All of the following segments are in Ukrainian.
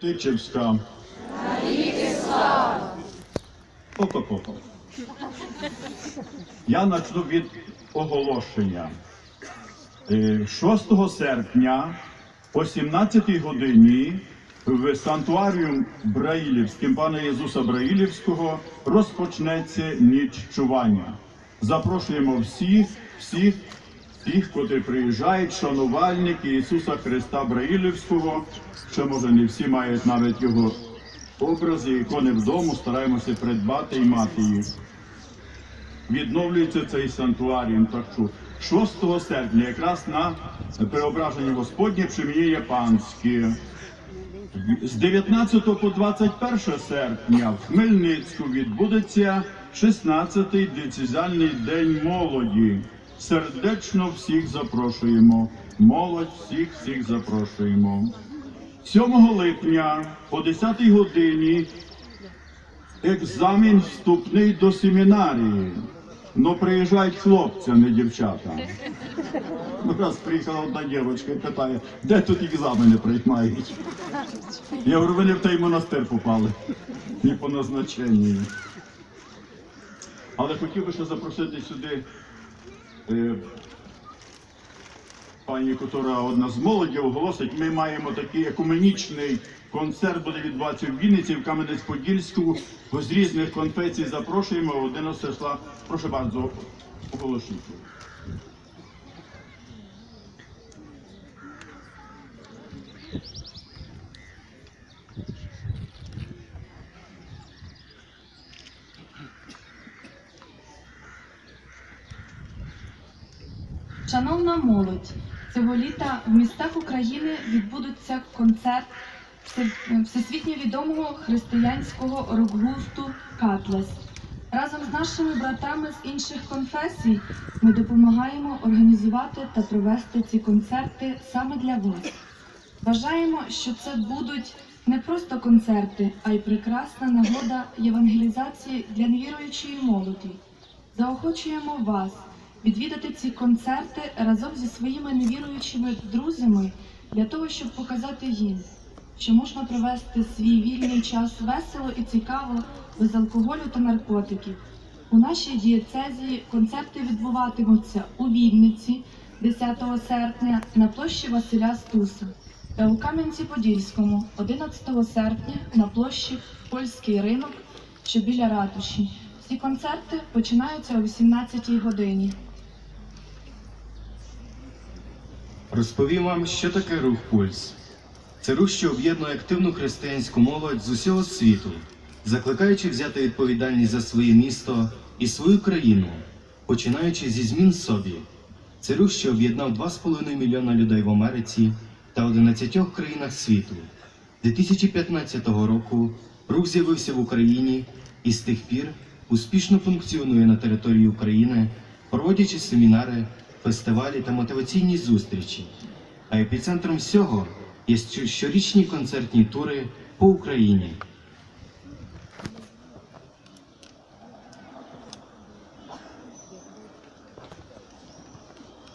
Тичевська. Ко-ко-ко-ко. Я почну від оголошення. Е, 6 серпня о 17 годині в Сантуаріум Браїлівським пана Ісуса Браїлівського розпочнеться ніч чування. Запрошуємо всіх, всіх, всіх, котрі приїжджають, шанувальники Ісуса Христа Браїлівського. Ще може не всі мають навіть його образи, ікони вдома, стараємося придбати і мати їх відновлюється цей санктуаріум. Так що 6 серпня, якраз на преображення Господнє пшеміє панське. З 19 по 21 серпня в Хмельницьку відбудеться 16-й децизіальний день молоді. Сердечно всіх запрошуємо. Молодь всіх всіх запрошуємо. 7 липня о 10 годині екзамен вступний до семінарії. Ну, приїжджають хлопці, а не дівчата. Ну, Раз приїхала одна дівчинка і питає, де тут екзамени приймають? Я говорю, ви не в той монастир попали. Не по назначенню. Але хотів би ще запросити сюди пані, яка одна з молоді оголосить, ми маємо такий екуменічний концерт, буде відбуватися в Вінниці, в Кам'янець-Подільську. З різних конфесій запрошуємо 11 числа. Прошу bardzo, оголошуйте. Шановна молодь, цього літа в містах України відбудеться концерт всесвітньо відомого християнського рок-гурту Катлес. Разом з нашими братами з інших конфесій ми допомагаємо організувати та провести ці концерти саме для вас. Вважаємо, що це будуть не просто концерти, а й прекрасна нагода євангелізації для невіруючої молоді. Заохочуємо вас відвідати ці концерти разом зі своїми невіруючими друзями для того, щоб показати їм, що можна провести свій вільний час весело і цікаво, без алкоголю та наркотиків. У нашій дієцезії концерти відбуватимуться у Вінниці 10 серпня на площі Василя Стуса та у Кам'янці-Подільському 11 серпня на площі Польський ринок, що біля ратуші. Всі концерти починаються о 18 годині. Розповім вам, що таке рух Пульс. Це рух, що об'єднує активну християнську молодь з усього світу, закликаючи взяти відповідальність за своє місто і свою країну, починаючи зі змін собі. Це рух, що об'єднав 2,5 мільйона людей в Америці та 11 країнах світу. 2015 року рух з'явився в Україні і з тих пір успішно функціонує на території України, проводячи семінари, фестивалі та мотиваційні зустрічі. А епіцентром всього є щорічні концертні тури по Україні.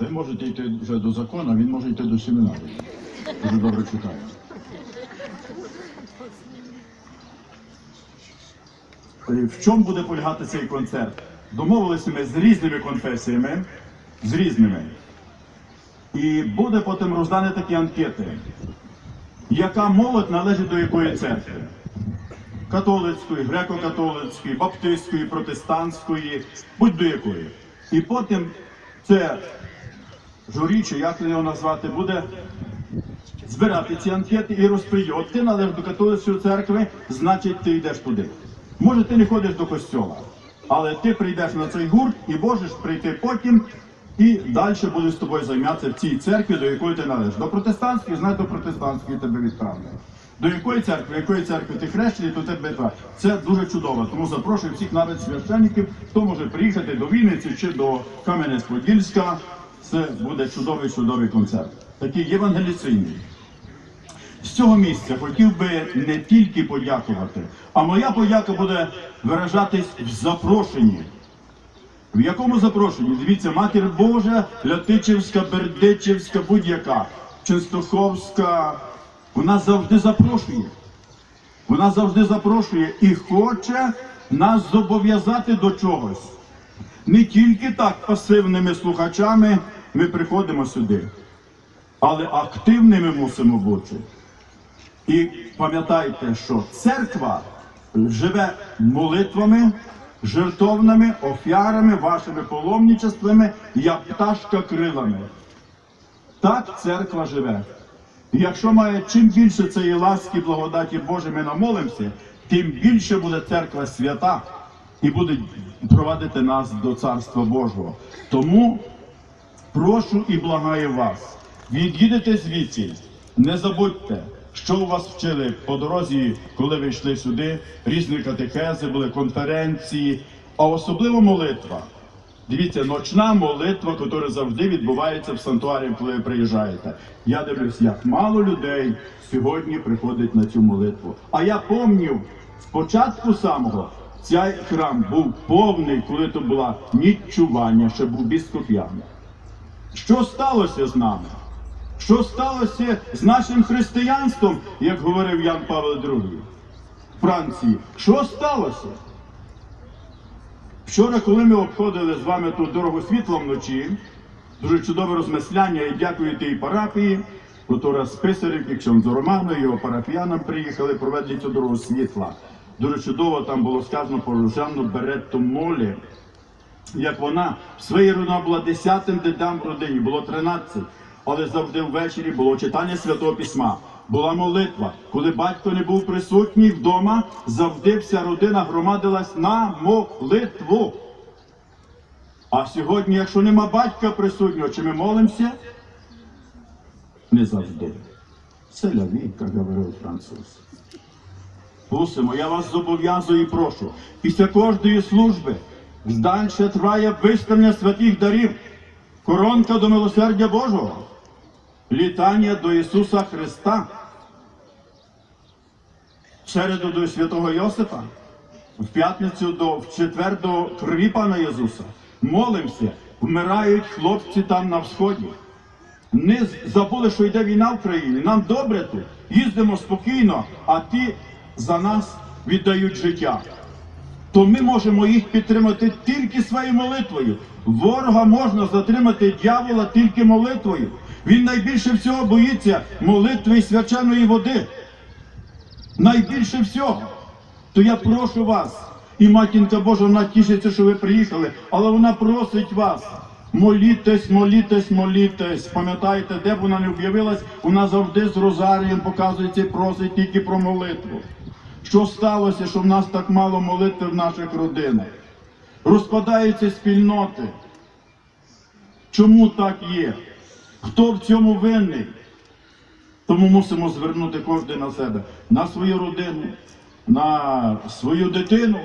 Ви можете йти вже до закону, а він може йти до семінарії. Дуже добре читає. В чому буде полягати цей концерт? Домовилися ми з різними конфесіями, з різними. І буде потім роздані такі анкети. Яка молодь належить до якої церкви? Католицької, греко-католицької, баптистської, протестантської, будь-до якої. І потім це журі, чи як його назвати, буде збирати ці анкети і розподіл. От ти належиш до католицької церкви, значить ти йдеш туди. Може, ти не ходиш до костьола, але ти прийдеш на цей гурт і можеш прийти потім і далі буде з тобою займатися в цій церкві, до якої ти належиш. До протестантської, знай до протестантської тебе відправляють. До якої церкви, якої церкви ти хрещений, то тебе відправляють. Це дуже чудово. Тому запрошую всіх навіть священників, хто може приїхати до Вінниці чи до Кам'янець-Подільська. Це буде чудовий чудовий концерт. Такий євангеліційний. З цього місця хотів би не тільки подякувати, а моя подяка буде виражатись в запрошенні. В якому запрошенні? Дивіться, Матір Божа, Лятичівська, Бердичівська, будь-яка, Ченстоховська. Вона завжди запрошує. Вона завжди запрошує і хоче нас зобов'язати до чогось. Не тільки так пасивними слухачами ми приходимо сюди, але активними мусимо бути. І пам'ятайте, що церква живе молитвами, жертовними, офярами, вашими паломничествами, як пташка крилами. Так церква живе. І якщо має чим більше цієї ласки, благодаті Божої ми намолимося, тим більше буде церква свята і буде провадити нас до Царства Божого. Тому прошу і благаю вас, від'їдете звідси, не забудьте, що у вас вчили по дорозі, коли ви йшли сюди, різні катехези, були конференції, а особливо молитва. Дивіться, ночна молитва, яка завжди відбувається в санктуарі, коли ви приїжджаєте. Я дивлюсь, як мало людей сьогодні приходить на цю молитву. А я пам'ятаю, спочатку самого цей храм був повний, коли то була нічування, ще був біскоп'яний. Що сталося з нами? Що сталося з нашим християнством, як говорив Ян Павло II Франції? Що сталося? Вчора, коли ми обходили з вами тут дорогу світла вночі, дуже чудове розмисляння і дякую тій парафії, котра з Писарівки, Ксьонзу Роману, його парафіянам приїхали, проведли цю дорогу світла. Дуже чудово там було сказано про Жанну Беретту Молі, як вона в своїй родині була десятим дитям в родині, було 13, але завжди ввечері було читання Святого Письма, була молитва. Коли батько не був присутній вдома, завжди вся родина громадилась на молитву. А сьогодні, якщо нема батька присутнього, чи ми молимося? Не завжди. Це ляві, говорив француз. Мусимо, я вас зобов'язую і прошу. Після кожної служби здальше триває виставлення святих дарів, коронка до милосердя Божого, літання до Ісуса Христа, середу до святого Йосипа, в п'ятницю до в четвер до крові Пана Ісуса. Молимося, вмирають хлопці там на сході. Не забули, що йде війна в країні. Нам добре тут. Їздимо спокійно, а ті за нас віддають життя. То ми можемо їх підтримати тільки своєю молитвою. Ворога можна затримати дьявола тільки молитвою. Він найбільше всього боїться молитви і свяченої води. Найбільше всього. То я прошу вас, і матінка Божа, вона тішиться, що ви приїхали, але вона просить вас. Молітесь, молітесь, молітесь. Пам'ятайте, де б вона не об'явилась, вона завжди з розарієм показується і просить тільки про молитву. Що сталося, що в нас так мало молитви в наших родинах? Розпадаються спільноти. Чому так є? Хто в цьому винний? Тому мусимо звернути кожен на себе, на свою родину, на свою дитину.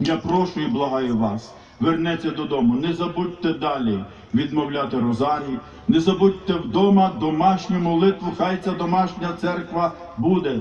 Я прошу і благаю вас, вернеться додому. Не забудьте далі відмовляти розарій, не забудьте вдома домашню молитву, хай ця домашня церква буде.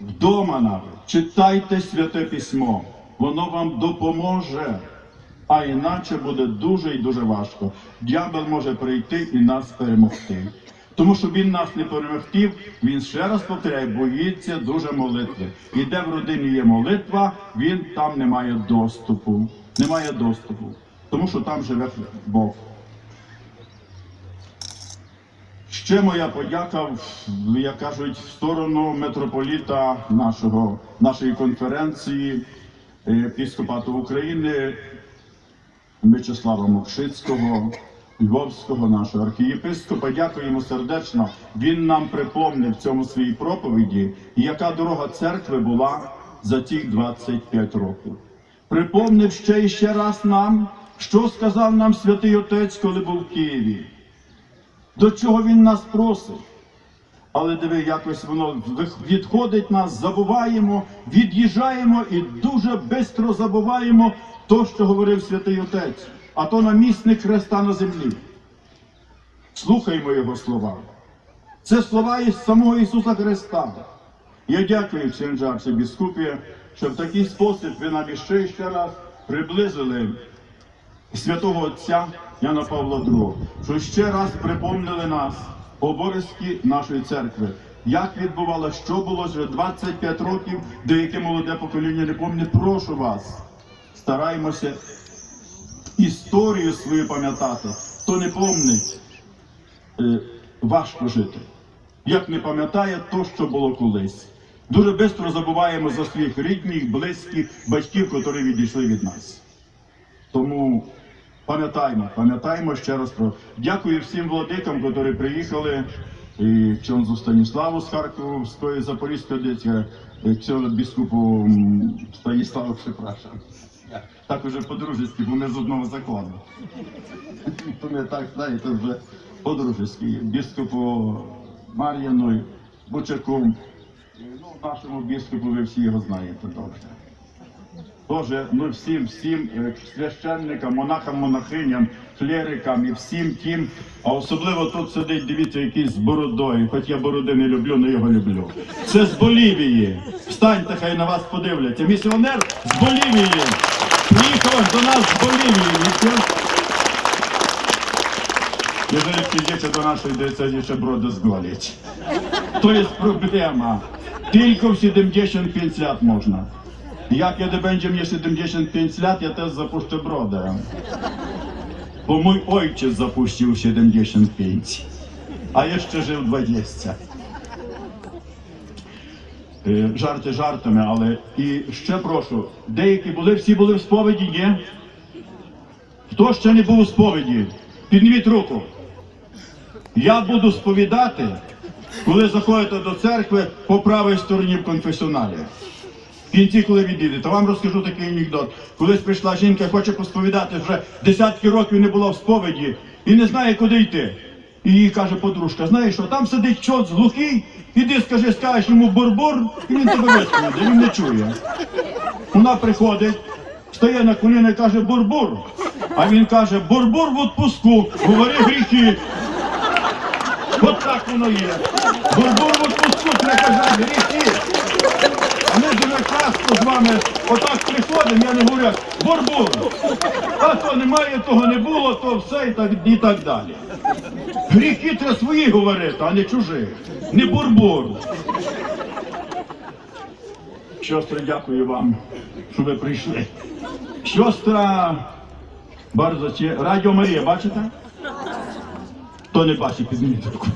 Вдома навіть читайте святе письмо, воно вам допоможе. А іначе буде дуже і дуже важко. Дьявол може прийти і нас перемогти. Тому що він нас не перемогтів, він ще раз повторяє, боїться дуже молитви. І де в родині є молитва, він там не має доступу. Немає доступу. Тому що там живе Бог. Ще моя подяка, як кажуть, в сторону митрополіта нашого, нашої конференції е, епіскопату України Мечислава Мокшицького, Львовського, нашого архієпископа. Дякуємо сердечно. Він нам припомнив в цьому своїй проповіді, яка дорога церкви була за ті 25 років. Припомнив ще і ще раз нам, що сказав нам святий Отець, коли був в Києві. До чого він нас просить? Але диви, якось воно відходить нас, забуваємо, від'їжджаємо і дуже швидко забуваємо то, що говорив святий Отець, а то намісник Христа на землі. Слухаймо Його слова. Це слова із самого Ісуса Христа. Я дякую Ксенджа архібіскупі, що в такий спосіб ви нам іще ще раз приблизили святого Отця Яна Павла II, що ще раз припомнили нас обов'язки нашої церкви. як відбувалося, що було вже 25 років, деяке молоде покоління не пам'ятає. Прошу вас, стараємося історію свою пам'ятати. Хто не помнить, е, важко жити. Як не пам'ятає то, що було колись. Дуже швидко забуваємо за своїх рідних, близьких, батьків, які відійшли від нас. Тому пам'ятаємо, пам'ятаємо ще раз про. Дякую всім владикам, які приїхали. І Чонзу Станіславу з Харківської Запорізької і цього біскупу Станіславу Шепраша. Так уже по-дружески, бо ми з одного закону. То ми так, знаєте, вже по-дружески. Біскупу Мар'яну, Бучаку. Ну, нашому біскупу ви всі його знаєте добре. Боже, ну всім, всім е, священникам, монахам, монахиням, клерикам і всім тим, а особливо тут сидить, дивіться, якийсь з бородою, хоч я бороди не люблю, але його люблю. Це з Болівії. Встаньте, хай на вас подивляться. Місіонер з Болівії. kogoś do nas z Jeżeli przyjdziecie do naszej decyzji, jeszcze brodę zgolić. To jest problema. Tylko w 75 lat można. Ja kiedy będzie mnie 75 lat, ja też zapuszczę brodę. Bo mój ojciec zapuścił 75, a jeszcze żył 20. Е, Жарти жартами, але і ще прошу, деякі були, всі були в сповіді, ні? Хто ще не був у сповіді? Підніміть руку. Я буду сповідати, коли заходите до церкви по правій стороні в конфесіоналі. В кінці, коли відійдете, вам розкажу такий анекдот. Колись прийшла жінка, хоче посповідати, вже десятки років не була в сповіді і не знає, куди йти. І їй каже подружка, знаєш що, там сидить чот глухий, іди скажи, скажеш йому бурбур, і він тебе висходить, він не чує. Вона приходить, стає на коліна і каже бурбур. А він каже, бурбур в отпуску, говори гріхи. От так воно є. Бурбур в отпуску, треба казати гріхи. Ми дуже часто з вами отак приходимо, я не говорю, бурбур. А то немає, того не було, то все і так, і так далі. Гріхи треба свої говорити, а не чужі. Не бурбур. Сестри, дякую вам, що ви прийшли. Сестра. Радіо Марія, бачите? Хто не бачить, підніміть руку.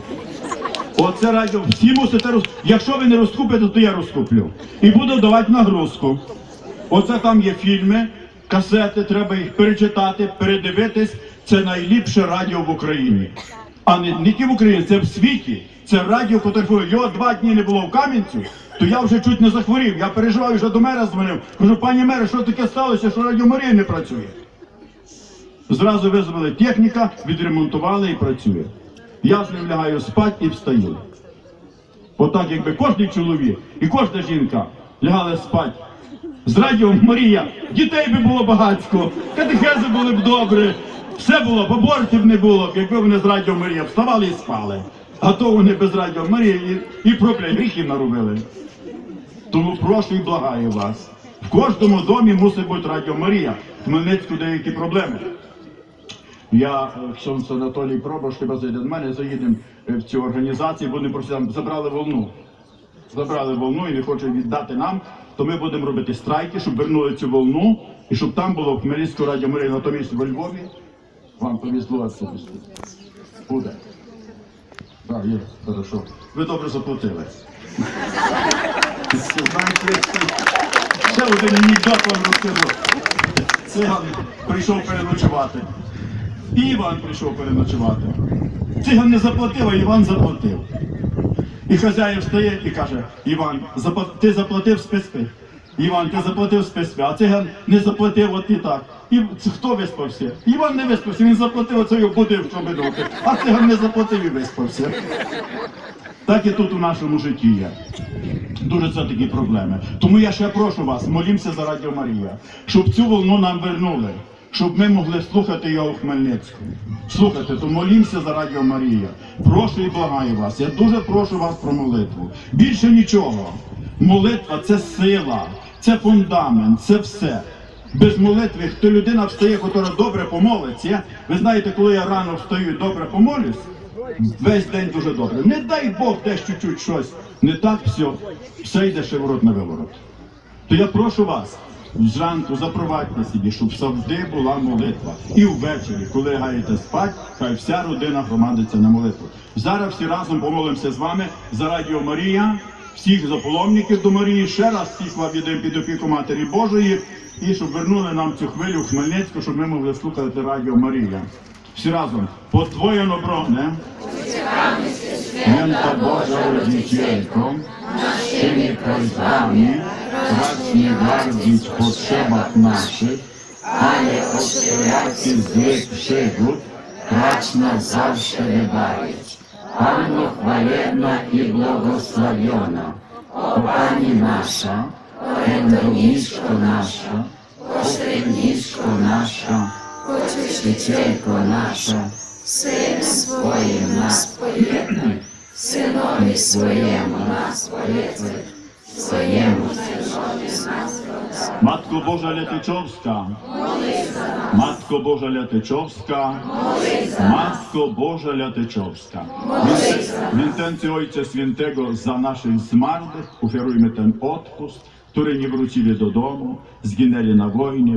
Оце радіо. Всі мусите роз... Якщо ви не розкупите, то я розкуплю. І буду давати нагрузку. Оце там є фільми, касети, треба їх перечитати, передивитись. Це найліпше радіо в Україні. А не, не тільки в Україні, це в світі. Це радіо, котре його два дні не було в Кам'янцю, то я вже чуть не захворів. Я переживав, вже до мера дзвонив. Кажу, пані мере, що таке сталося, що радіо Марія не працює. Зразу визвали техніка, відремонтували і працює. Я з ним лягаю спати і встаю. Отак, якби кожен чоловік і кожна жінка лягали спати. З радіо Марія, дітей би було багатько, катехези були б добре, все було б, абортів не було якби вони з радіо Марія вставали і спали. А то вони без радіо Марії і, і проблем гріхів наробили. Тому прошу і благаю вас. В кожному домі мусить бути радіо Марія. В Хмельницьку деякі проблеми. Я е, Ксьонс Анатолій Пробаш, хіба зайде до мене, заїдемо в цю організацію, вони просто там забрали волну. Забрали волну і не хочуть віддати нам, то ми будемо робити страйки, щоб вернули цю волну і щоб там було в Хмельницьку радіо Марія натомість во Львові. Вам повезло це буде. Так, є, хорошо. Ви добре заплатили. Ще один анекдот вам розкажу. Циган прийшов переночувати. І Іван прийшов переночувати. Циган не заплатив, а Іван заплатив. І хазяїн встає і каже: Іван, ти заплатив списки. Іван, ти заплатив списки, а циган не заплатив от і так. І хто виспався? Іван не виспався, він заплатив оцей будив, щоб видати. А циган не заплатив і виспався. Так і тут у нашому житті є. Дуже це такі проблеми. Тому я ще прошу вас, молімося за Радіо Марія, щоб цю волну нам вернули, щоб ми могли слухати його у Хмельницькому. Слухайте, то молімося за Радіо Марія. Прошу і благаю вас. Я дуже прошу вас про молитву. Більше нічого. Молитва це сила, це фундамент, це все. Без молитви, хто людина встає, яка добре помолиться. Ви знаєте, коли я рано встаю і добре помолюсь, весь день дуже добре. Не дай Бог десь чуть-чуть щось не так, все, все йде шиворот на виворот. То я прошу вас, зранку запровадьте собі, щоб завжди була молитва. І ввечері, коли лягаєте спать, хай вся родина громадиться на молитву. Зараз всі разом помолимося з вами за Радіо Марія, всіх заполомників до Марії, ще раз всіх вам віддаємо під опіку Матері Божої, і щоб вернули нам цю хвилю в Хмельницьку, щоб ми могли слухати Радіо Марія. Всі разом подвоєно броне. święta Bożą Rodzicielką, z tymi prośbami racz nie gardzić potrzebach naszych, ale od wszelakie złych przygód racz nas zawsze wybawić. Panno chwalebna i błogosławiona, o Pani nasza, orędowniczko nasza, posredniczko nasza, oczyścicielko nasza, Synem swoim nas pojednaj. Синові своєму нас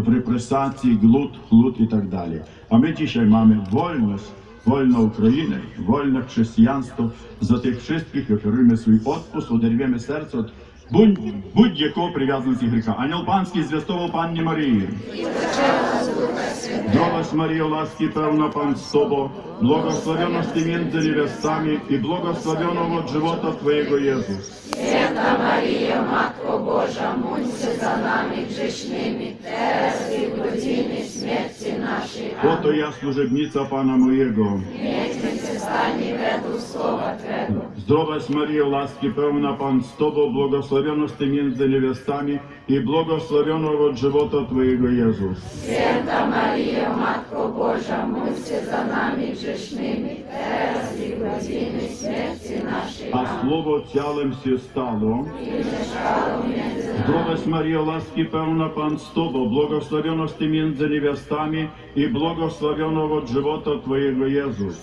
represacji, głód, chłód i tak dalej. A my dzisiaj mamy wolność, wolną Ukrainę, wolne chrześcijaństwo. Za tych wszystkich ofiarujmy swój odpust, oderwiemy serce od будь- будь-якого прив'язаності гріха. Ангел панський зв'язково панні Марії. Zdrowaś Maryjo, łaski Matko Boża, módl się za nami grzesznymi, Oto ja służebnica Pana mojego. Zdrowaś Maryjo, łaski pełna Pan z Tobą, błogosławionaś Ty między niewiastami i błogosławioną od żywota Twojego Jezus. a słowo ciałem się stało. Zdrowaś Maryjo, łaski pełna Pan z Tobą, błogosławionaś Ty między niewiastami i błogosławioną od żywota Twojego Jezus.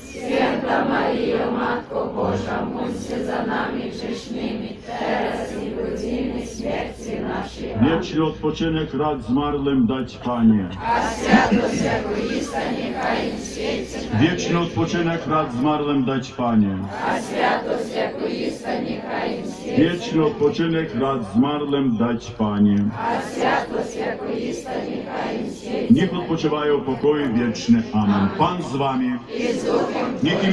Święta Matko Boża, módl się za nami grzesznymi, teraz i w godzinie śmierci naszej. Amen. Wieczny odpoczynek rad zmarłym dać, Panie. A światłość egoista niechaj im świeci. Wieczny odpoczynek rad zmarłym dać, Panie. A światłość egoista niechaj im świeci. Wieczny odpoczynek rad zmarłym dać, Panie. A światłość egoista niechaj im świeci. Niech odpoczywają pokoje wieczne. Amen. Pan z Wami. I z duchem Niech